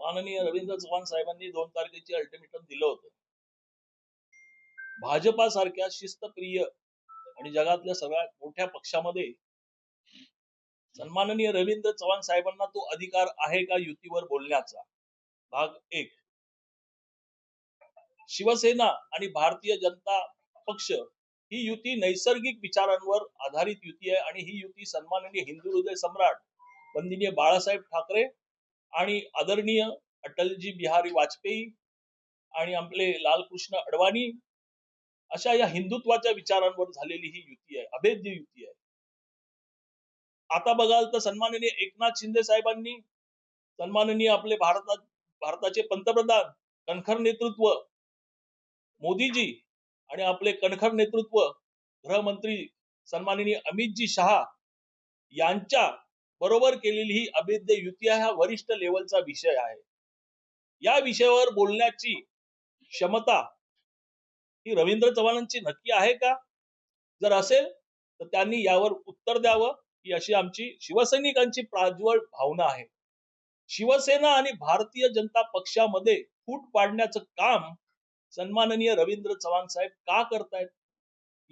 माननीय रवींद्र चव्हाण साहेबांनी दोन तारखेची अल्टिमेटम दिलं होतं. भाजपा सारख्या शिस्तप्रिय आणि जगातल्या सगळ्यात मोठ्या पक्षामध्ये सन्माननीय रवींद्र चव्हाण साहेबांना तो अधिकार आहे का युतीवर बोलण्याचा? भाग एक. शिवसेना आणि भारतीय जनता पक्ष ही युती नैसर्गिक विचारांवर आधारित युती आहे आणि ही युती सन्माननीय हिंदू हृदय सम्राट बंदिनीय बाळासाहेब ठाकरे आणि आदरणीय अटलजी बिहारी वाजपेयी आणि आपले लालकृष्ण अडवाणी अशा या हिंदुत्वाच्या विचारांवर झालेली ही युती आहे अभेद्य युती आहे. आता बघाल तर सन्माननीय एकनाथ शिंदे साहेबांनी सन्माननीय आपले भारतात भारताचे पंतप्रधान कणखर नेतृत्व मोदीजी आणि आपले कणखर नेतृत्व गृहमंत्री सन्माननीय अमितजी शहा यांच्या बरोबर केलेली ही अभेद्य युती हा वरिष्ठ लेवलचा विषय आहे. या विषयावर बोलण्याची क्षमता ही रवींद्र चव्हाणांची नक्की आहे का? जर असेल तर त्यांनी यावर उत्तर द्यावं ही अशी आमची शिवसैनिकांची प्राज्वळ भावना आहे. शिवसेना आणि भारतीय जनता पक्षामध्ये फूट पाडण्याचं काम सन्माननीय रवींद्र चव्हाण साहेब का करतायत?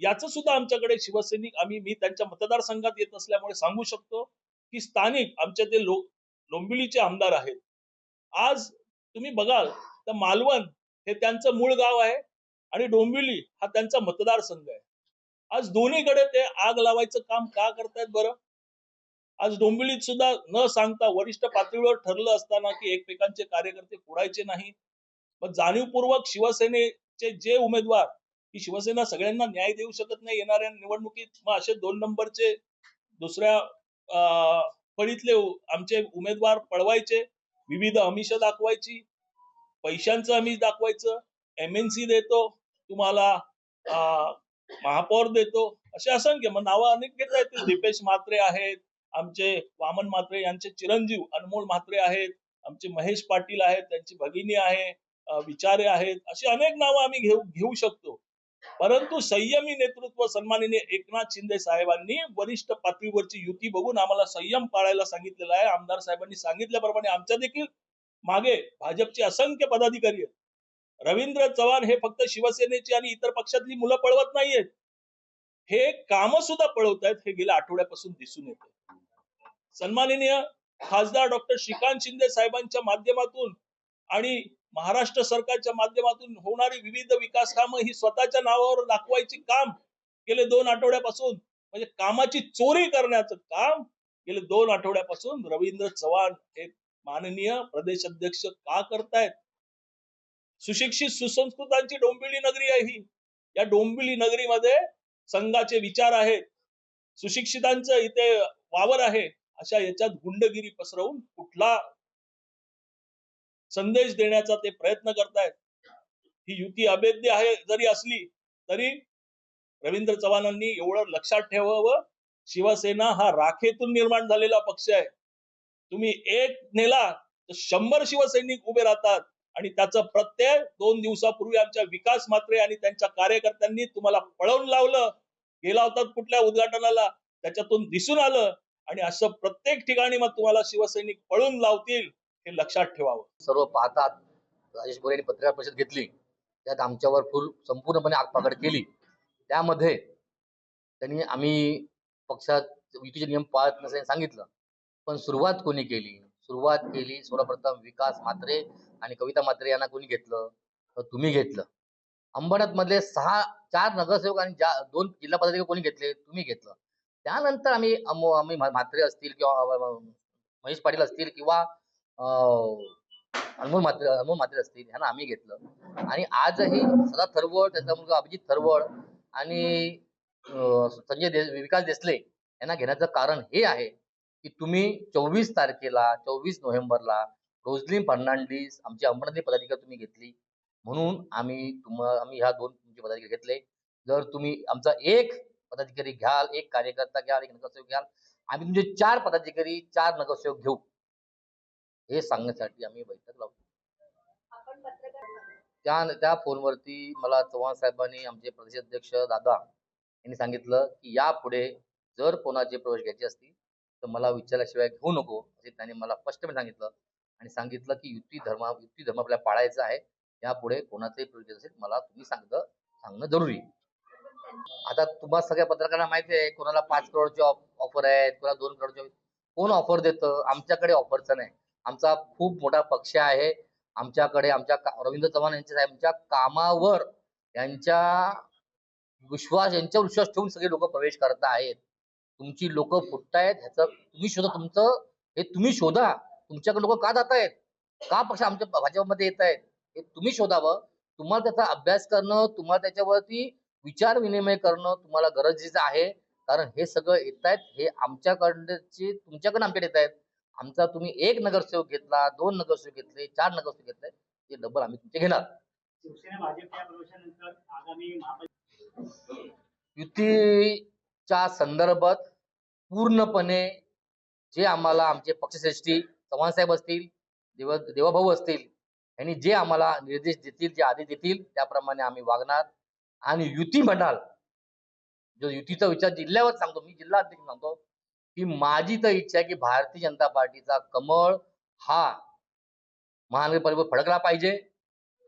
याच सुद्धा आमच्याकडे शिवसैनिक आम्ही मी त्यांच्या मतदारसंघात येत असल्यामुळे सांगू शकतो. की स्थानिक आमच्या ते लो लोंबिलीचे आमदार आहेत. आज तुम्ही बघाल तर मालवण हे त्यांचं मूळ गाव आहे आणि डोंबिवली हा त्यांचा मतदारसंघ आहे. आज दोन्हीकडे ते आग लावायचं काम का करतायत बरं? आज डोंबिवलीत सुद्धा न सांगता वरिष्ठ पातळीवर ठरलं असताना की एकमेकांचे कार्यकर्ते फोडायचे नाही. पण जाणीवपूर्वक शिवसेनेचे जे उमेदवार की शिवसेना सगळ्यांना न्याय देऊ शकत नाही येणाऱ्या निवडणुकीत मग असे दोन नंबरचे दुसऱ्या फळीतले आमचे उमेदवार पळवायचे विविध अमिष दाखवायची पैशांचं अमिष दाखवायचं एम एन सी देतो तुम्हाला महापौर देतो असे असंख्य मग नावं अनेक घेता येतील. दीपेश म्हात्रे आहेत आमचे वामन म्हात्रे यांचे चिरंजीव अनमोल म्हात्रे आहेत आमचे महेश पाटील आहेत त्यांची भगिनी आहे विचारे आहेत अशी अनेक नावं आम्ही घेऊ घेऊ शकतो. परंतु संयमी नेतृत्व सन्माननीय एकनाथ शिंदे साहेबांनी वरिष्ठ पातळीवरची युती बघून आम्हाला संयम पाळायला सांगितलेला आहे. आमदार साहेबांनी सांगितल्याप्रमाणे आमच्या देखील मागे भाजपचे असंख्य पदाधिकारी आहेत. रवींद्र चव्हाण हे फक्त शिवसेनेची आणि इतर पक्षातली मुलं पळवत नाहीयेत. हे काम सुद्धा पळवत आहेत हे गेल्या आठवड्यापासून दिसून येते सन्माननीय खासदार डॉक्टर श्रीकांत शिंदे साहेबांच्या माध्यमातून आणि महाराष्ट्र सरकारच्या माध्यमातून होणारी विविध विकास कामं ही स्वतःच्या नावावर दाखवायची काम गेले दोन आठवड्यापासून म्हणजे कामाची चोरी करण्याचं काम गेले दोन आठवड्यापासून रवींद्र चव्हाण हे माननीय प्रदेश अध्यक्ष का करतायत? सुशिक्षित सुसंस्कृतांची डोंबिवली नगरी आहे ही. या डोंबिवली नगरीमध्ये संघाचे विचार आहेत. सुशिक्षितांचं इथे वावर आहे. अशा याच्यात गुंडगिरी पसरवून कुठला संदेश देण्याचा ते प्रयत्न करतायत. ही युती अभेद्य आहे जरी असली तरी रवींद्र चव्हाणांनी एवढं लक्षात ठेवावं शिवसेना हा राखेतून निर्माण झालेला पक्ष आहे. तुम्ही एक नेला तर शंभर शिवसैनिक उभे राहतात आणि त्याचं प्रत्यय दोन दिवसापूर्वी आमच्या विकास मात्रे आणि त्यांच्या कार्यकर्त्यांनी तुम्हाला पळवून लावलं. गेला होतात कुठल्या उद्घाटनाला त्याच्यातून दिसून आलं आणि असं प्रत्येक ठिकाणी मग तुम्हाला शिवसैनिक पळून लावतील. हे लक्षात ठेवावं. सर्व पाहतात राजेश गोरे यांनी पत्रकार परिषद घेतली. त्यात आमच्यावर फुल संपूर्णपणे आगपाकड केली. त्यामध्ये त्यांनी आम्ही पक्षात युतीचे नियम पाळत नसल्याने सांगितलं. पण सुरुवात कोणी केली? सुरुवात केली सर्वप्रथम विकास म्हात्रे आणि कविता म्हात्रे यांना कोणी घेतलं? तर तुम्ही घेतलं. अंबरनाथ मधले सहा चार नगरसेवक आणि ज्या दोन जिल्हा पदाधिकारी कोणी घेतले? तुम्ही घेतलं. त्यानंतर आम्ही आम्ही म्हात्रे असतील किंवा महेश पाटील असतील किंवा अनमोल मात्र अनमोल मात्र असतील ह्यांना आम्ही घेतलं. आणि आजही सदा थरवड त्याचा मुलगा अभिजित थरवड आणि संजय दे विकास देसले यांना घेण्याचं कारण हे आहे की तुम्ही चोवीस तारखेला चोवीस नोव्हेंबरला रोजलिन फर्नांडीस आमची अंबरनाथी पदाधिकारी तुम्ही घेतली. म्हणून आम्ही तुम आम्ही ह्या दोन तुमचे पदाधिकारी घेतले. जर तुम्ही आमचा एक पदाधिकारी घ्याल एक कार्यकर्ता घ्याल एक नगरसेवक घ्याल आम्ही तुमचे चार पदाधिकारी चार नगरसेवक घेऊ. हे सांगण्यासाठी आम्ही बैठक लावतो त्या त्या फोनवरती मला चव्हाण साहेबांनी आमचे प्रदेशाध्यक्ष दादा यांनी सांगितलं की यापुढे जर कोणाचे प्रवेश घ्यायचे असतील तर मला विचारल्याशिवाय घेऊ नको असे त्यांनी मला स्पष्टपणे सांगितलं. आणि सांगितलं की युती धर्म युती धर्म आपल्याला पाळायचा आहे. यापुढे कोणाचंही प्रोजेक्ट असेल मला तुम्ही सांगतं सांगणं जरुरी. आता तुम्हाला सगळ्या पत्रकारांना माहिती आहे कोणाला पाच करोडची ऑफर आहे कोणाला दोन करोडची कोण ऑफर देतं? आमच्याकडे ऑफरचं नाही. आमचा खूप मोठा पक्ष आहे. आमच्याकडे आमच्या रवींद्र चव्हाण यांच्या साहेबांच्या कामावर यांच्या विश्वास यांच्यावर विश्वास ठेवून सगळे लोक प्रवेश करत आहेत. तुमची लोक फुटतायत ह्याचं तुम्ही शोधा तुमचं हे तुम्ही शोधा. तुमच्याकडे लोक का जात आहेत? का पक्ष आमच्या भाजपमध्ये येत आहेत? हे तुम्ही शोधावं. तुम्हाला त्याचा अभ्यास करणं तुम्हाला त्याच्यावरती विचार विनिमय करणं तुम्हाला गरजेचं आहे. कारण हे सगळं येत आहेत हे आमच्याकडचे तुमच्याकडे आमच्याकडे येत आहेत. आमचा तुम्ही एक नगरसेवक घेतला दोन नगरसेवक घेतले चार नगरसेवक घेतले ते डबल आम्ही तुमचे घेणार. युतीच्या संदर्भात पूर्णपणे जे आम्हाला आमचे पक्षश्रेष्ठी चव्हाण साहेब असतील देव देवाभाऊ असतील यांनी जे आम्हाला निर्देश देतील जे आदेश देतील त्याप्रमाणे आम्ही वागणार. आणि युती म्हणाल जो युतीचा विचार जिल्ह्यावर सांगतो मी जिल्हा अध्यक्ष सांगतो की माझी तर इच्छा आहे की भारतीय जनता पार्टीचा कमळ हा महानगरपालिकेवर फडकला पाहिजे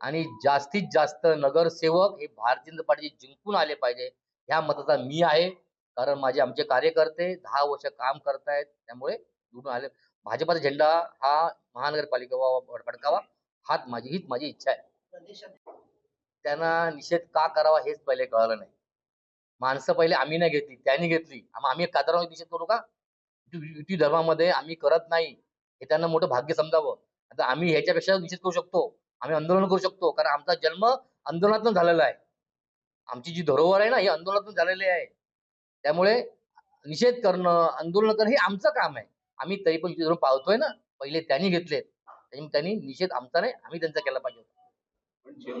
आणि जास्तीत जास्त नगरसेवक हे भारतीय जनता पार्टी जिंकून आले पाहिजे ह्या मताचा मी आहे. कारण माझे आमचे कार्यकर्ते दहा वर्ष काम करतायत त्यामुळे निवडून आले. भाजपाचा झेंडा हा महानगरपालिकेवर फडकावा हाच माझी हीच माझी इच्छा आहे. त्यांना निषेध का करावा हेच पहिले कळलं नाही. माणसं पहिले आम्ही नाही घेतली त्यांनी घेतली. आम्ही कातरावर निषेध करू का? युती धर्मामध्ये आम्ही करत नाही हे त्यांना मोठं भाग्य समजावं. आता आम्ही ह्याच्यापेक्षा निषेध करू शकतो आम्ही आंदोलन करू शकतो कारण आमचा जन्म आंदोलनातून झालेला आहे. आमची जी धरोहर आहे ना ही आंदोलनातून झालेली आहे. त्यामुळे निषेध करणं आंदोलन करणं हे आमचं काम आहे. आम्ही तरी पण युती धर्म पाळतोय ना पहिले त्यांनी घेतलेत. त्यांनी निषेध आमचा नाही आम्ही त्यांचा केला पाहिजे